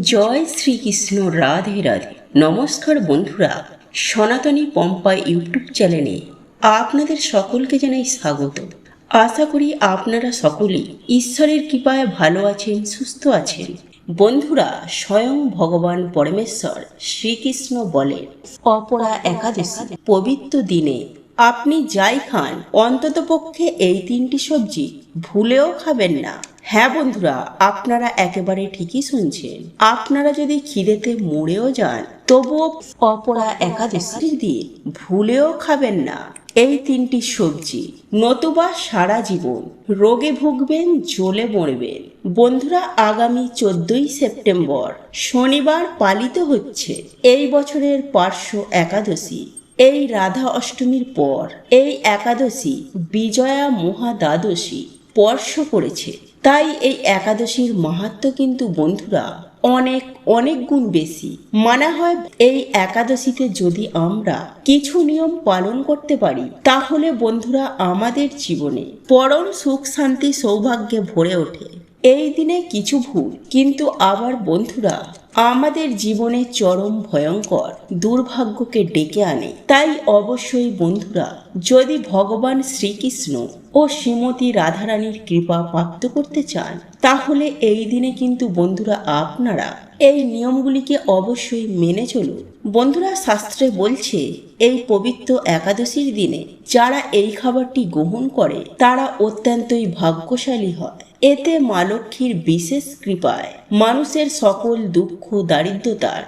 জয় শ্রীকৃষ্ণ, রাধে রাধে। নমস্কার বন্ধুরা, সনাতনী পম্পা ইউটিউব চ্যানেলে আপনাদের সকলকে জানাই স্বাগত। আশা করি আপনারা সকলেই ঈশ্বরের কৃপায় ভালো আছেন, সুস্থ আছেন। বন্ধুরা, স্বয়ং ভগবান পরমেশ্বর শ্রীকৃষ্ণ বলেন, অপরা একাদশী, পবিত্র দিনে আপনি যাই খান, অন্ততপক্ষে এই তিনটি সবজি ভুলেও খাবেন না। হ্যাঁ বন্ধুরা, আপনারা একেবারে ঠিকই শুনছেন। আপনারা যদি খিদেতে মরেও যান, তবুও অপরা একাদশীর দিন ভুলেও খাবেন না। এই তিনটি সবজি নতুবা সারা জীবন রোগে ভুগবেন, জ্বলে মরবেন। বন্ধুরা, আগামী চোদ্দই সেপ্টেম্বর শনিবার পালিত হচ্ছে এই বছরের পার্শ্ব একাদশী। এই রাধা অষ্টমীর পর এই একাদশী বিজয়া মহাদ্বাদশী স্পর্শ করেছে। তাই এই একাদশীর মাহাত্ম কিন্তু বন্ধুরা অনেক অনেক গুণ বেশি। মানা হয় এই একাদশীতে যদি আমরা কিছু নিয়ম পালন করতে পারি, তাহলে বন্ধুরা আমাদের জীবনে পরম সুখ, শান্তি, সৌভাগ্যে ভরে ওঠে। এই দিনে কিছু ভুল কিন্তু আবার বন্ধুরা আমাদের জীবনে চরম ভয়ঙ্কর দুর্ভাগ্যকে ডেকে আনে। তাই অবশ্যই বন্ধুরা যদি ভগবান শ্রীকৃষ্ণ ও শ্রীমতী রাধারানীর কৃপা প্রাপ্ত করতে চান, তাহলে এই দিনে কিন্তু বন্ধুরা আপনারা এই নিয়মগুলিকে অবশ্যই মেনে চলুন। বন্ধুরা শাস্ত্রে বলছে, এই পবিত্র একাদশীর দিনে যারা এই খাবারটি গ্রহণ করে, তারা অত্যন্তই ভাগ্যশালী হয়। এতে মা লক্ষ্মীর বিশেষ কৃপায় মানুষের সকল দুঃখ, দারিদ্রতার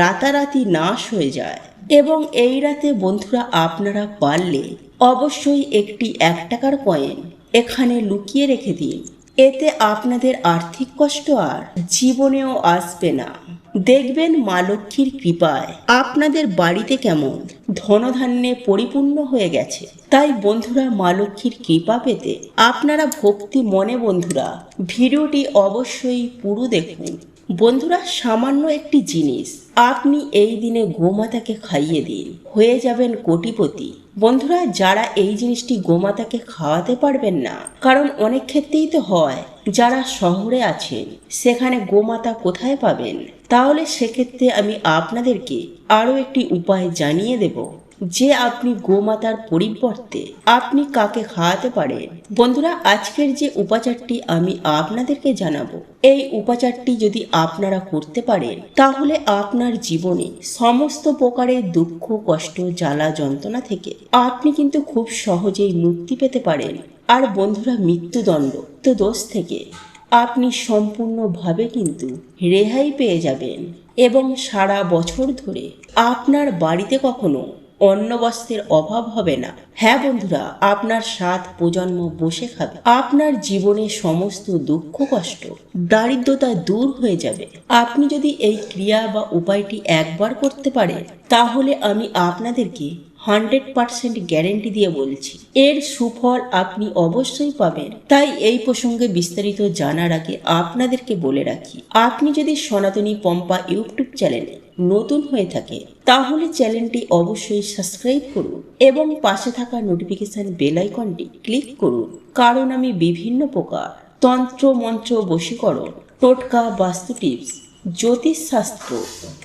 রাতারাতি নাশ হয়ে যায়। এবং এই রাতে বন্ধুরা আপনারা পারলে অবশ্যই একটি এক টাকার কয়েন এখানে লুকিয়ে রেখে দিন। এতে আপনাদের আর্থিক কষ্ট আর জীবনেও আসবে না। দেখবেন মা লক্ষ্মীর কৃপায় আপনাদের বাড়িতে কেমন ধনধান্যে পরিপূর্ণ হয়ে গেছে। তাই বন্ধুরা মা লক্ষ্মীর কৃপা পেতে আপনারা ভক্তি মনে বন্ধুরা, ভিডিওটি অবশ্যই পুরো দেখুন। বন্ধুরা, সামান্য একটি জিনিস। আপনি এই দিনে গোমাতাকে খাইয়ে দিন। হয়ে যাবেন কোটিপতি। বন্ধুরা, যারা এই জিনিসটি গোমাতাকে খাওয়াতে পারবেন না, কারণ অনেক ক্ষেত্রেই তো হয়, যারা শহরে আছেন, সেখানে গোমাতা কোথায় পাবেন? তাহলে সেক্ষেত্রে আমি আপনাদেরকে আরও একটি উপায় জানিয়ে দেব। যে আপনি গোমাতার পরিবর্তে আপনি কাকে খাওয়াতে পারেন? বন্ধুরা, আজকের যে উপাচারটি আমি আপনাদেরকে জানাব, এই উপাচারটি যদি আপনারা করতে পারেন, তাহলে আপনার জীবনে সমস্ত প্রকারের দুঃখ, কষ্ট, জ্বালা, যন্ত্রণা থেকে আপনি কিন্তু খুব সহজেই মুক্তি পেতে পারেন। আর বন্ধুরা, মৃত্যুদণ্ড তো দোষ থেকে আপনি সম্পূর্ণভাবে কিন্তু রেহাই পেয়ে যাবেন। এবং সারা বছর ধরে আপনার বাড়িতে কখনো অন্ন বস্ত্রের অভাব হবে না। হ্যাঁ বন্ধুরা, আপনার সাত প্রজন্ম বসে খাবে। আপনার জীবনে সমস্ত দুঃখ, কষ্ট, দারিদ্রতা দূর হয়ে যাবে। আপনি যদি এই ক্রিয়া বা উপায়টি একবার করতে পারেন, তাহলে আমি আপনাদেরকে হান্ড্রেড পার্সেন্ট গ্যারেন্টি দিয়ে বলছি, এর সুফল আপনি অবশ্যই পাবেন। তাই এই প্রসঙ্গে বিস্তারিত জানার আগে আপনাদেরকে বলে রাখি, আপনি যদি সনাতনী পম্পা ইউটিউব চ্যানেলে নতুন হয়ে থাকে, তাহলে চ্যানেলটি অবশ্যই সাবস্ক্রাইব করুন এবং পাশে থাকা নোটিফিকেশন বেল আইকনটি ক্লিক করুন, কারণ আমি বিভিন্ন প্রকার তন্ত্র মন্ত্র বশীকরণ, টোটকা বাস্তু টিপস জ্যোতিষশাস্ত্র,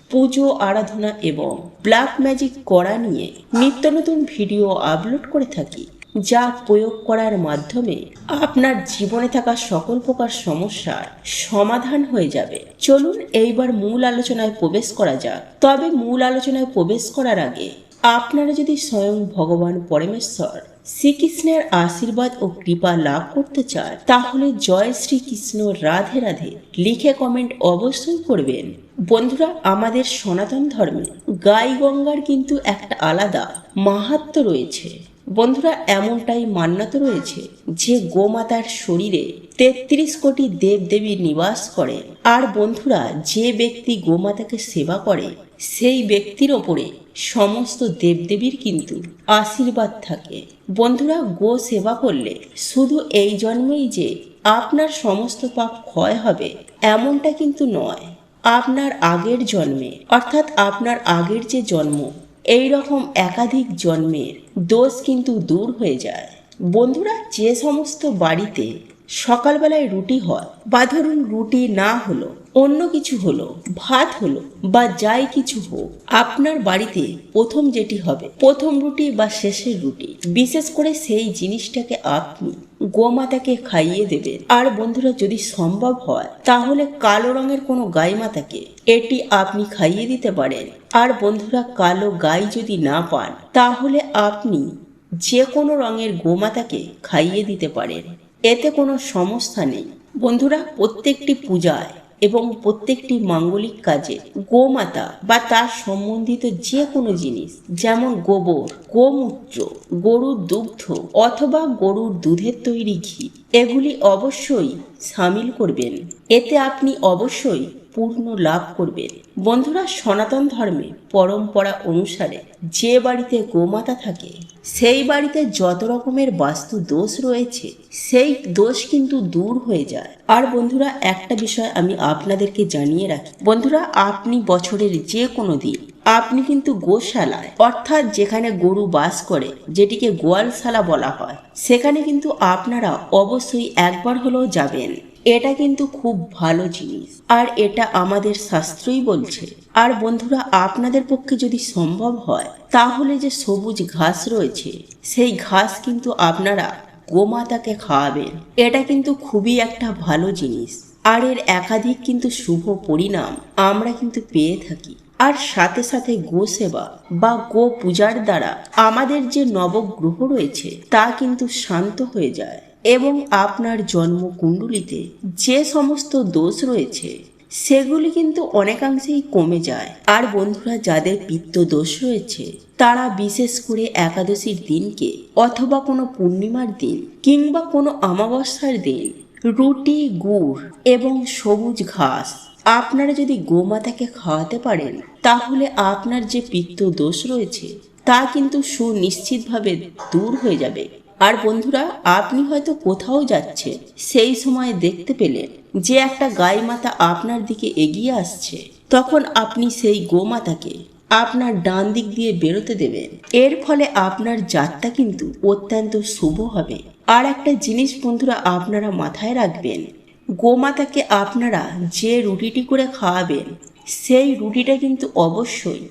পুজো, আরাধনা এবং ব্ল্যাক ম্যাজিক করা নিয়ে নিত্য নতুন ভিডিও আপলোড করে থাকি, যা প্রয়োগ করার মাধ্যমে আপনার জীবনে থাকা সকল প্রকার সমস্যার সমাধান হয়ে যাবে। চলুন এইবার মূল আলোচনায় প্রবেশ করা যাক। তবে মূল আলোচনায় প্রবেশ করার আগে আপনারা যদি স্বয়ং ভগবান পরমেশ্বর শ্রীকৃষ্ণের আশীর্বাদ ও কৃপা লাভ করতে চান তাহলে জয় শ্রীকৃষ্ণ, রাধে রাধে। লিখে কমেন্ট অবশ্যই করবেন। বন্ধুরা, আমাদের সনাতন ধর্মে গাই গঙ্গার কিন্তু একটা আলাদা মাহাত্ম রয়েছে। বন্ধুরা, এমনটাই মান্যত রয়েছে যে গোমাতার শরীরে তেত্রিশ কোটি দেবদেবী নিবাস করে। আর বন্ধুরা, যে ব্যক্তি গোমাতাকে সেবা করে সেই ব্যক্তির ওপরে সমস্ত দেবদেবীর কিন্তু আশীর্বাদ থাকে। বন্ধুরা, গো সেবা করলে শুধু এই জন্মেই যে আপনার সমস্ত পাপ ক্ষয় হবে, এমনটা কিন্তু নয়। আপনার আগের জন্মে, অর্থাৎ আপনার আগের যে জন্ম এই রকম একাধিক জন্মের দোষ কিন্তু দূর হয়ে যায়। বন্ধুরা, যে সমস্ত বাড়িতে সকালবেলায় রুটি হয়। বা ধরুন রুটি না হলো, অন্য কিছু হলো, ভাত হলো, বা যাই কিছু হোক, আপনার বাড়িতে প্রথম যেটি হবে, প্রথম রুটি বা শেষের রুটি। বিশেষ করে সেই জিনিসটাকে আপনি গোমাতাকে খাইয়ে দেবেন। আর বন্ধুরা, যদি সম্ভব হয়, তাহলে কালো রঙের কোনো গাই মাতাকে এটি আপনি খাইয়ে দিতে পারেন। আর বন্ধুরা, কালো গাই যদি না পান, তাহলে আপনি যে কোনো রঙের গোমাতাকে খাইয়ে দিতে পারেন। এতে কোনো সমস্যা নেই। বন্ধুরা, প্রত্যেকটি পূজায় এবং প্রত্যেকটি মাঙ্গলিক কাজে গোমাতা বা তার সম্বন্ধিত যে কোনো জিনিস, যেমন গোবর, গোমূত্র, গরুর দুগ্ধ অথবা গরুর দুধের তৈরি ঘি, এগুলি অবশ্যই সামিল করবেন। এতে আপনি অবশ্যই পূর্ণ লাভ করবেন। বন্ধুরা, সনাতন ধর্মে পরম্পরা অনুসারে যে বাড়িতে গোমাতা থাকে, সেই বাড়িতে যত রকমের বাস্তু দোষ রয়েছে, সেই দোষ কিন্তু দূর হয়ে যায়। আর বন্ধুরা, একটা বিষয় আমি আপনাদেরকে জানিয়ে রাখি। বন্ধুরা, আপনি বছরের যে কোনো দিন, আপনি কিন্তু গোশালায়, অর্থাৎ যেখানে গরু বাস করে, যেটিকে গোয়ালশালা বলা হয়, সেখানে কিন্তু আপনারা অবশ্যই একবার হলেও যাবেন। এটা কিন্তু খুব ভালো জিনিস। আর এটা আমাদের শাস্ত্রই বলছে। আর বন্ধুরা, আপনাদের পক্ষে যদি সম্ভব হয়, তাহলে যে সবুজ ঘাস রয়েছে, সেই ঘাস কিন্তু আপনারা গোমাতাকে খাওয়াবেন। এটা কিন্তু খুবই একটা ভালো জিনিস। আর এর একাধিক কিন্তু শুভ পরিণাম আমরা কিন্তু পেয়ে থাকি। আর সাথে সাথে গো সেবা বা গো পূজার দ্বারা আমাদের যে নবগ্রহ রয়েছে, তা কিন্তু শান্ত হয়ে যায়। এবং আপনার জন্মকুণ্ডলিতে যে সমস্ত দোষ রয়েছে, সেগুলি কিন্তু অনেকাংশেই কমে যায়। আর বন্ধুরা, যাদের পিত্ত দোষ রয়েছে, তারা বিশেষ করে একাদশীর দিনকে অথবা কোনো পূর্ণিমার দিন কিংবা কোনো অমাবস্যার দিন রুটি, গুড় এবং সবুজ ঘাস আপনারা যদি গোমাতাকে খাওয়াতে পারেন, তাহলে আপনার যে পিত্ত দোষ রয়েছে, তা কিন্তু সুনিশ্চিতভাবে দূর হয়ে যাবে। আর বন্ধুরা, আপনি হয়তো কোথাও যাচ্ছে, সেই সময় দেখতে পেলেন যে একটা গাই মাতা আপনার দিকে এগিয়ে আসছে। তখন আপনি সেই গোমাতাকে আপনার ডান দিক দিয়ে বেরোতে দেবেন। এর ফলে আপনার যাত্রা কিন্তু অত্যন্ত শুভ হবে। আর একটা জিনিস বন্ধুরা, আপনারা মাথায় রাখবেন, গোমাতাকে আপনারা যে রুটিটি করে খাওয়াবেন, সেই রুটিটা কিন্তু অবশ্যই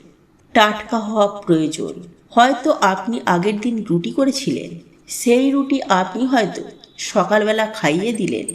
টাটকা হওয়া প্রয়োজন। হয়তো আপনি আগের দিন রুটি করেছিলেন সেই রুটি আপনি হয়তো সকালবেলা খাইয়ে দিলেন।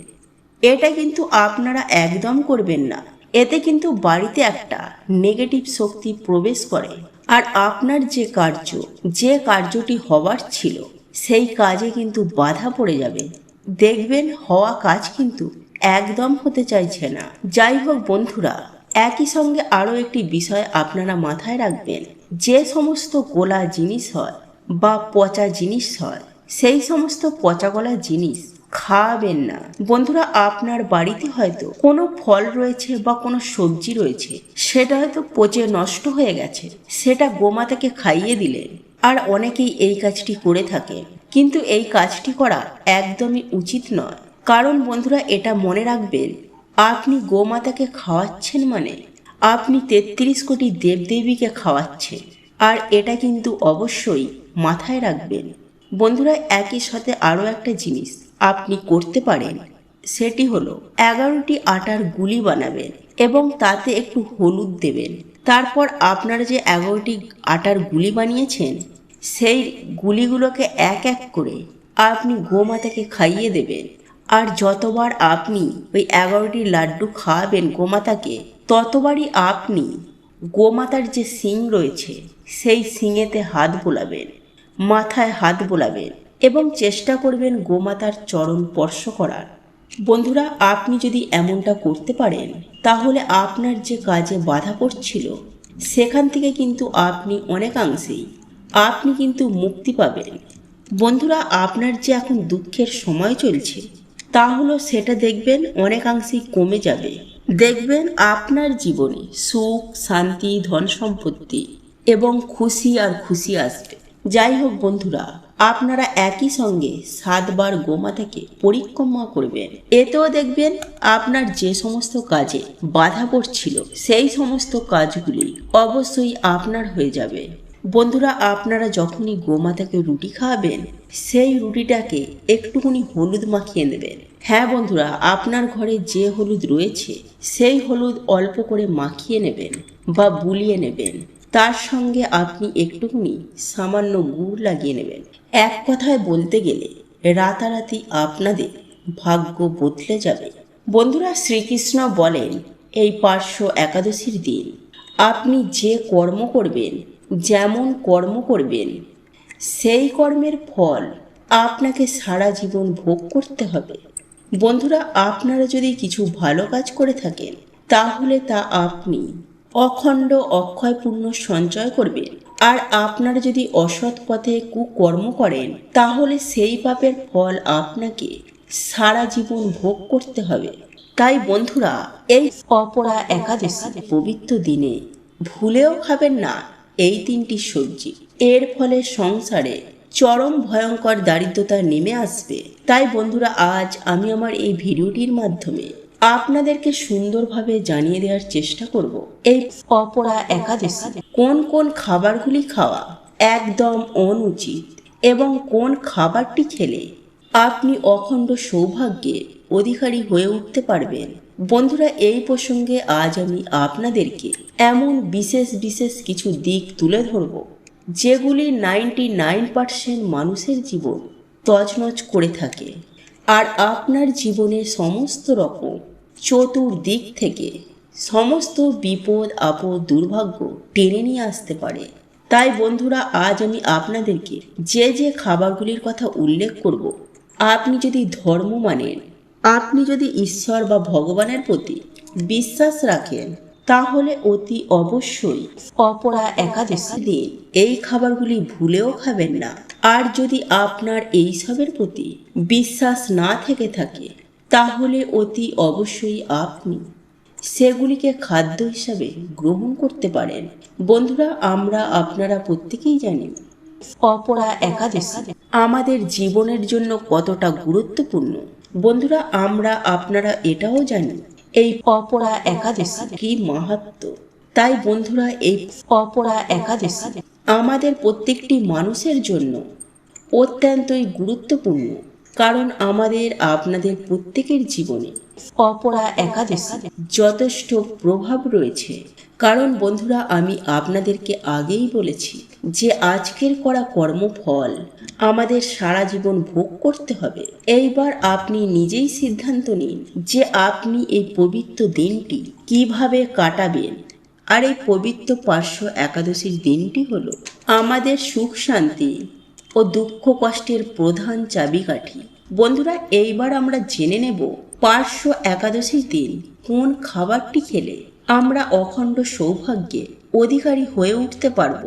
এটা কিন্তু আপনারা একদম করবেন না। এতে কিন্তু বাড়িতে একটা নেগেটিভ শক্তি প্রবেশ করে। আর আপনার যে কার্য, যে কার্যটি হবার ছিল, সেই কাজে কিন্তু বাধা পড়ে যাবে। দেখবেন হওয়া কাজ কিন্তু একদম হতে চাইছে না। যাই হোক বন্ধুরা, একই সঙ্গে আরও একটি বিষয় আপনারা মাথায় রাখবেন। যে সমস্ত গোলা জিনিস হয় বা পচা জিনিস হয় সেই সমস্ত পচা গলা জিনিস খাওয়াবেন না। বন্ধুরা, আপনার বাড়িতে হয়তো কোনো ফল রয়েছে বা কোনো সবজি রয়েছে, সেটা হয়তো পচে নষ্ট হয়ে গেছে, সেটা গোমাতাকে খাইয়ে দিলেন আর অনেকেই এই কাজটি করে থাকে। কিন্তু এই কাজটি করা একদমই উচিত নয়। কারণ বন্ধুরা, এটা মনে রাখবেন, আপনি গোমাতাকে খাওয়াচ্ছেন মানে আপনি তেত্রিশ কোটি দেবদেবীকে খাওয়াচ্ছেন। আর এটা কিন্তু অবশ্যই মাথায় রাখবেন বন্ধুরা, একই সাথে আরও একটা জিনিস আপনি করতে পারেন। সেটি হলো এগারোটি আটার গুলি বানাবেন এবং তাতে একটু হলুদ দেবেন। তারপর আপনারা যে এগারোটি আটার গুলি বানিয়েছেন, সেই গুলিগুলোকে এক এক করে আপনি গোমাতাকে খাইয়ে দেবেন। আর যতবার আপনি ওই এগারোটি লাড্ডু খাওয়াবেন গোমাতাকে ততবারই আপনি গোমাতার যে শিং রয়েছে, সেই শিঙেতে হাত বোলাবেন। মাথায় হাত বোলাবেন এবং চেষ্টা করবেন গোমাতার চরণ স্পর্শ করার। বন্ধুরা, আপনি যদি এমনটা করতে পারেন, তাহলে আপনার যে কাজে বাধা পড়ছিল, সেখান থেকে কিন্তু আপনি অনেকাংশেই, আপনি কিন্তু মুক্তি পাবেন। বন্ধুরা, আপনার যে এখন দুঃখের সময় চলছে, তা হলো সেটা দেখবেন অনেকাংশেই কমে যাবে। দেখবেন আপনার জীবনে সুখ, শান্তি ধন সম্পত্তি এবং খুশি আর খুশি আসবে। যাই হোক বন্ধুরা, আপনারা একই সঙ্গে সাতবার গোমাতাকে পরিক্রমা করবেন। এতেও দেখবেন আপনার যে সমস্ত কাজে বাধা পড়ছিল, সেই সমস্ত কাজগুলি অবশ্যই আপনার হয়ে যাবে। বন্ধুরা, আপনারা যখনই গোমাতাকে রুটি খাওয়াবেন সেই রুটিটাকে একটুখানি হলুদ মাখিয়ে নেবেন। হ্যাঁ বন্ধুরা, আপনার ঘরে যে হলুদ রয়েছে, সেই হলুদ অল্প করে মাখিয়ে নেবেন বা বুলিয়ে নেবেন। তার সঙ্গে আপনি একটুখানি সামান্য গুড় লাগিয়ে নেবেন। এক কথায় বলতে গেলে রাতারাতি আপনাদের ভাগ্য বদলে যাবে। বন্ধুরা, শ্রীকৃষ্ণ বলেন, এই পার্শ্ব একাদশীর দিন আপনি যে কর্ম করবেন, যেমন কর্ম করবেন, সেই কর্মের ফল আপনাকে সারা জীবন ভোগ করতে হবে। বন্ধুরা, আপনারা যদি কিছু ভালো কাজ করে থাকেন, তাহলে তা আপনি অখণ্ড অক্ষয় পূর্ণ সঞ্চয় করবেন। আর আপনারা যদি অসৎ পথে কুকর্ম করেন, তাহলে সেই পাপের ফল আপনাকে সারা জীবন ভোগ করতে হবে। তাই বন্ধুরা, এই অপরা একাদশী পবিত্র দিনে ভুলেও খাবেন না এই তিনটি সবজি। এর ফলে সংসারে চরম ভয়ঙ্কর দারিদ্রতা নেমে আসবে। তাই বন্ধুরা, আজ আমি আমার এই ভিডিওটির মাধ্যমে আপনাদেরকে সুন্দরভাবে জানিয়ে দেওয়ার চেষ্টা করব। এই অপরা একাদশী কোন কোন খাবারগুলি খাওয়া একদম অনুচিত এবং কোন খাবারটি খেলে আপনি অখণ্ড সৌভাগ্যের অধিকারী হয়ে উঠতে পারবেন। বন্ধুরা, এই প্রসঙ্গে আজ আমি আপনাদেরকে এমন বিশেষ বিশেষ কিছু দিক তুলে ধরব, যেগুলি নাইনটি নাইন পার্সেন্ট মানুষের জীবন তছনছ করে থাকে। আর আপনার জীবনে সমস্ত রকম চতুর্দিক থেকে সমস্ত বিপদ, আপদ, দুর্ভাগ্য টেনে নিয়ে আসতে পারে। তাই বন্ধুরা, আজ আমি আপনাদেরকে যে যে খাবারগুলির কথা উল্লেখ করব, আপনি যদি ধর্ম মানেন, আপনি যদি ঈশ্বর বা ভগবানের প্রতি বিশ্বাস রাখেন, তাহলে অতি অবশ্যই অপরা একাদশী দিন এই খাবারগুলি ভুলেও খাবেন না। আর যদি আপনার এইসবের প্রতি বিশ্বাস না থেকে থাকে তাহলে অতি অবশ্যই আপনি সেগুলিকে খাদ্য হিসাবে গ্রহণ করতে পারেন। বন্ধুরা, আমরা আপনারা প্রত্যেকেই জানি, অপরা একাদশী আমাদের জীবনের জন্য কতটা গুরুত্বপূর্ণ। বন্ধুরা, আমরা আপনারা এটাও জানি, এই অপরা একাদশী কি মাহাত্ম। তাই বন্ধুরা, এই অপরা একাদশী আমাদের প্রত্যেকটি মানুষের জন্য অত্যন্তই গুরুত্বপূর্ণ। কারণ আমাদের আপনাদের প্রত্যেকের জীবনে অপরা একাদশী যথেষ্ট প্রভাব রয়েছে। কারণ বন্ধুরা, আমি আপনাদেরকে আগেই বলেছি যে আজকের করা কর্মফল আমাদের সারা জীবন ভোগ করতে হবে। এইবার আপনি নিজেই সিদ্ধান্ত নিন যে আপনি এই পবিত্র দিনটি কীভাবে কাটাবেন। আর এই পবিত্র পার্শ্ব একাদশীর দিনটি হলো আমাদের সুখ শান্তি ও দুঃখ কষ্টের প্রধান চাবিকাঠি। বন্ধুরা, এইবার আমরা জেনে নেব পার্শ্ব একাদশীর দিন কোন খাবারটি খেলে আমরা অখণ্ড সৌভাগ্যে অধিকারী হয়ে উঠতে পারব।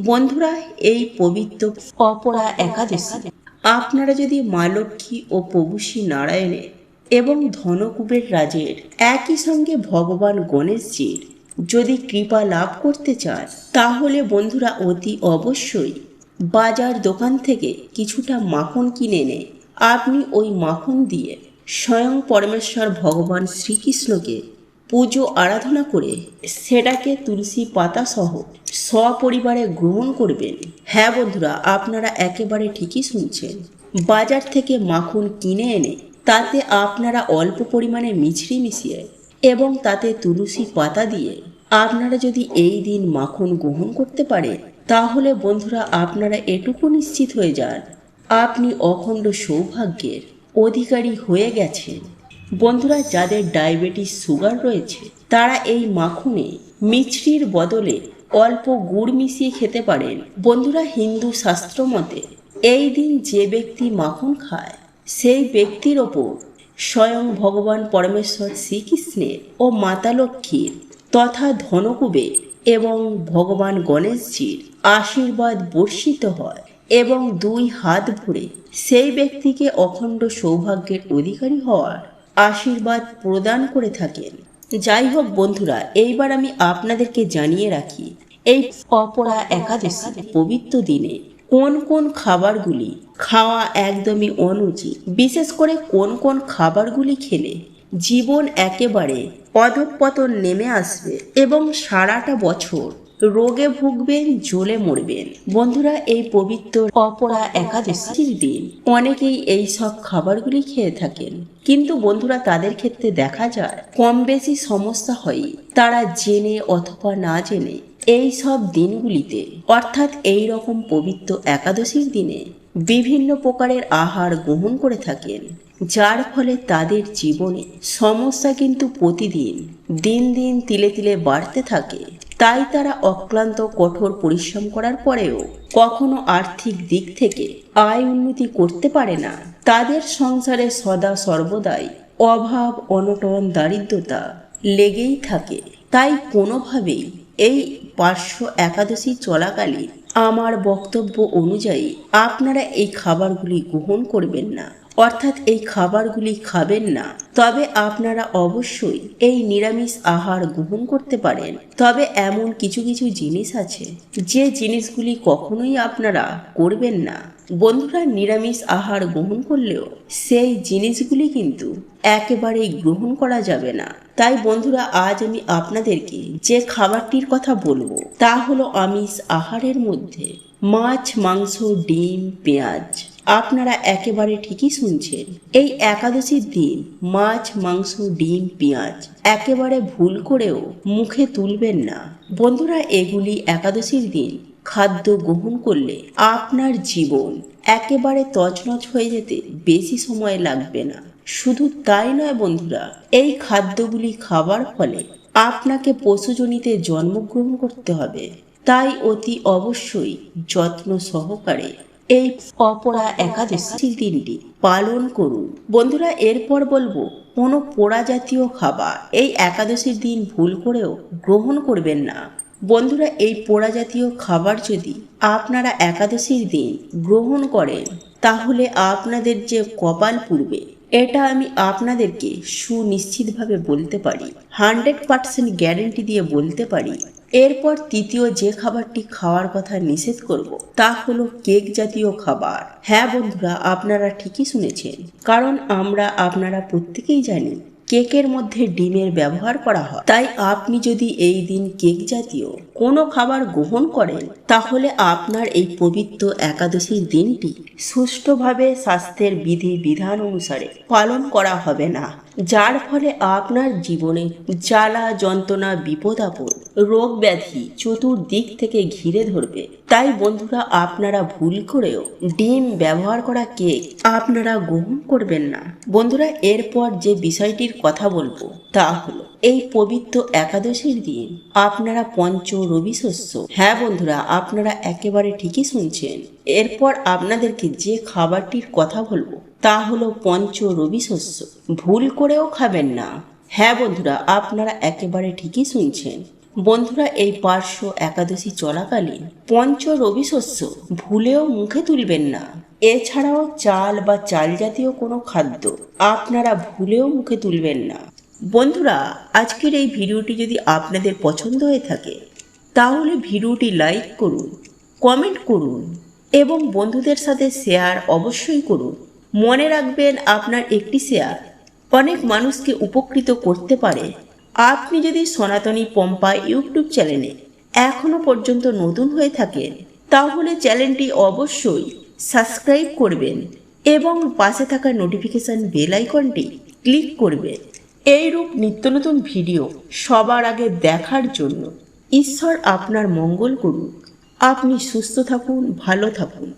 বন্ধুরা, এই পবিত্র অপরা একাদশী আপনারা যদি মা লক্ষ্মী ও প্রভু শ্রী নারায়ণের এবং ধনকুবের রাজের একই সঙ্গে ভগবান গণেশজির যদি কৃপা লাভ করতে চান, তাহলে বন্ধুরা অতি অবশ্যই বাজার দোকান থেকে কিছুটা মাখন কিনে এনে আপনি ওই মাখন দিয়ে স্বয়ং পরমেশ্বর ভগবান শ্রীকৃষ্ণকে পুজো আরাধনা করে সেটাকে তুলসী পাতা সহ সপরিবারে গ্রহণ করবেন। হ্যাঁ বন্ধুরা, আপনারা একেবারে ঠিকই শুনছেন। বাজার থেকে মাখন কিনে এনে তাতে আপনারা অল্প পরিমাণে মিছরি মিশিয়ে এবং তাতে তুলসী পাতা দিয়ে আপনারা যদি এই দিন মাখন গ্রহণ করতে পারেন তাহলে বন্ধুরা আপনারা এটুকু নিশ্চিত হয়ে যান, আপনি অখণ্ড সৌভাগ্যের অধিকারী হয়ে গেছেন। বন্ধুরা, যাদের ডায়াবেটিস সুগার রয়েছে, তারা এই মাখনে মিছরির বদলে অল্প গুড় মিশিয়ে খেতে পারেন। বন্ধুরা, হিন্দু শাস্ত্র মতে, এই দিন যে ব্যক্তি মাখন খায়, সেই ব্যক্তির ওপর স্বয়ং ভগবান পরমেশ্বর শ্রীকৃষ্ণের ও মাতা লক্ষ্মীর তথা ধনকুবে এবং ভগবান গণেশজির আশীর্বাদ বর্ষিত হয় এবং দুই হাত ভরে সেই ব্যক্তিকে অখণ্ড সৌভাগ্যের অধিকারী হওয়ার আশীর্বাদ প্রদান করে থাকেন। যাই হোক বন্ধুরা, এইবার আমি আপনাদেরকে জানিয়ে রাখি, এই অপরা একাদশী পবিত্র দিনে কোন কোন খাবারগুলি খাওয়া একদমই অনুচিত, বিশেষ করে কোন কোন খাবারগুলি খেলে জীবন একেবারে অধঃপতন নেমে আসবে এবং সারাটা বছর রোগে ভুগবেন, জ্বলে মরবেন। বন্ধুরা, এই পবিত্র অপরা একাদশীর দিন। অনেকেই এই সব খাবারগুলি খেয়ে থাকেন। কিন্তু বন্ধুরা, তাদের ক্ষেত্রে দেখা যায় কম বেশি সমস্যা হয়। তারা জেনে অথবা না জেনে এই সব দিনগুলিতে, অর্থাৎ এই রকম পবিত্র একাদশীর দিনে, বিভিন্ন প্রকারের আহার গ্রহণ করে থাকেন। যার ফলে তাদের জীবনে সমস্যা কিন্তু প্রতিদিন, দিন দিন তিলে তিলে বাড়তে থাকে। তাই তারা অক্লান্ত কঠোর পরিশ্রম করার পরেও কখনো আর্থিক দিক থেকে আয় উন্নতি করতে পারে না। তাদের সংসারে সদা সর্বদাই অভাব, অনটন, দারিদ্রতা লেগেই থাকে। তাই কোনোভাবেই এই পার্শ্ব একাদশী চলাকালীন আমার বক্তব্য অনুযায়ী আপনারা এই খাবারগুলি গ্রহণ করবেন না। অর্থাৎ এই খাবারগুলি খাবেন না। তবে আপনারা অবশ্যই এই নিরামিষ আহার গ্রহণ করতে পারেন। তবে এমন কিছু কিছু জিনিস আছে, যে জিনিসগুলি কখনোই আপনারা করবেন না। বন্ধুরা, নিরামিষ আহার গ্রহণ করলেও সেই জিনিসগুলি কিন্তু একেবারেই গ্রহণ করা যাবে না। তাই বন্ধুরা, আজ আমি আপনাদেরকে যে খাবারটির কথা বলব, তা হলো আমিষ আহারের মধ্যে মাছ, মাংস, ডিম, পেঁয়াজ। আপনারা একেবারে ঠিকই শুনছেন। এই একাদশীর দিন মাছ, মাংস, ডিম, পেঁয়াজ একেবারে ভুল করেও মুখে তুলবেন না। বন্ধুরা, এগুলি একাদশীর দিন খাদ্য গ্রহণ করলে আপনার জীবন একেবারে তছনছ হয়ে যেতে বেশি সময় লাগবে না। শুধু তাই নয় বন্ধুরা, এই খাদ্যগুলি খাবার ফলে আপনাকে পশুজনিতে জন্মগ্রহণ করতে হবে। তাই অতি অবশ্যই যত্ন সহকারে এই অপরা একাদশীর দিনটি পালন করুন। বন্ধুরা, এরপর বলব, কোনো পোড়া জাতীয় খাবার এই একাদশীর দিন ভুল করেও গ্রহণ করবেন না। বন্ধুরা, এই পোড়া জাতীয় খাবার যদি আপনারা একাদশীর দিন গ্রহণ করেন, তাহলে আপনাদের যে কপাল পুড়বে, এটা আমি আপনাদেরকে সুনিশ্চিতভাবে বলতে পারি। হান্ড্রেড পার্সেন্ট গ্যারেন্টি দিয়ে বলতে পারি এরপর তৃতীয় যে খাবারটি খাওয়ার কথা নিষেধ করব, তা হলো কেক জাতীয় খাবার। হ্যাঁ বন্ধুরা, আপনারা ঠিকই শুনেছেন। কারণ আমরা আপনারা প্রত্যেকেই জানি, কেকের মধ্যে ডিমের ব্যবহার করা হয়। তাই আপনি যদি এই দিন কেক জাতীয় কোনো খাবার গ্রহণ করেন, তাহলে আপনার এই পবিত্র একাদশীর দিনটি সুষ্ঠুভাবে স্বাস্থ্যের বিধি বিধান অনুসারে পালন করা হবে না। যার ফলে আপনার জীবনে জ্বালা, যন্ত্রণা, বিপদ, আপদ, রোগ ব্যাধি চতুর্দিক থেকে ঘিরে ধরবে। তাই বন্ধুরা, আপনারা ভুল করেও ডিম ব্যবহার করা কেক আপনারা গ্রহণ করবেন না। বন্ধুরা, এরপর যে বিষয়টির কথা বলব তা হলো, এই পবিত্র একাদশীর দিন আপনারা পঞ্চ রবি শস্য। হ্যাঁ বন্ধুরা, আপনারা একেবারে ঠিকই শুনছেন। এরপর আপনাদেরকে যে খাবারটির কথা বলব তা হলো পঞ্চ রবি শস্য। ভুল করেও খাবেন না। হ্যাঁ বন্ধুরা, আপনারা একেবারে ঠিকই শুনছেন। বন্ধুরা, এই পার্শ্ব একাদশী চলাকালীন পঞ্চ রবি শস্য ভুলেও মুখে তুলবেন না। এছাড়াও চাল বা চাল জাতীয় কোনো খাদ্য আপনারা ভুলেও মুখে তুলবেন না। বন্ধুরা, আজকের এই ভিডিওটি যদি আপনাদের পছন্দ হয়ে থাকে, তাহলে ভিডিওটি লাইক করুন, কমেন্ট করুন এবং বন্ধুদের সাথে শেয়ার অবশ্যই করুন। মনে রাখবেন, আপনার একটি শেয়ার অনেক মানুষকে উপকৃত করতে পারে। আপনি যদি সনাতনী পম্পা ইউটিউব চ্যানেলে এখনও পর্যন্ত নতুন হয়ে থাকেন, তাহলে চ্যানেলটি অবশ্যই সাবস্ক্রাইব করবেন এবং পাশে থাকা নোটিফিকেশান বেল আইকনটি ক্লিক করবেন। এইরূপ নিত্য নতুন ভিডিও সবার আগে দেখার জন্য ঈশ্বর আপনার মঙ্গল করুক। আপনি সুস্থ থাকুন, ভালো থাকুন।